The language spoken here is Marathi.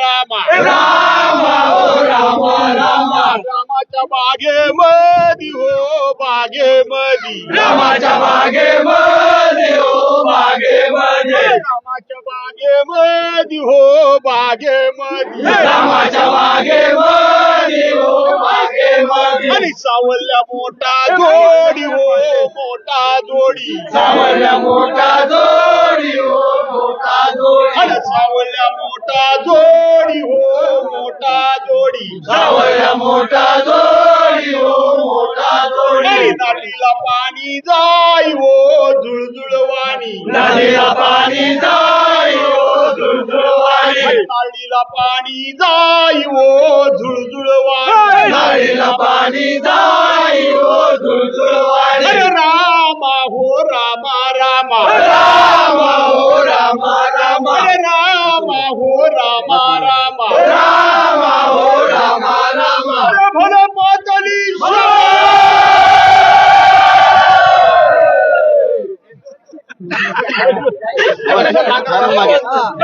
रामा. रामा ओ रामा रामा रामाच्या बागे मधी हो बागे मधी. रामाच्या बागे मध्ये हो बागे मध्ये रामाच्या बागे मधी हो बागे मध्ये रामाच्या बागे मध्ये हो बागे मध्ये आणि सावल्या मोठा जोडी हो मोठा जोडी. सावल्या मोठा जोडी. जोडी सावल्या मोठा जोडी हो मोठा जोडी. नालीला पाणी जाई हो जुळजुळवाणी नदीला पाणी जाई हो दुर्दुळवाणी नालीला पाणी जाई हो जुळजुळवाणी नदीला पाणी जाई 사랑하겠다.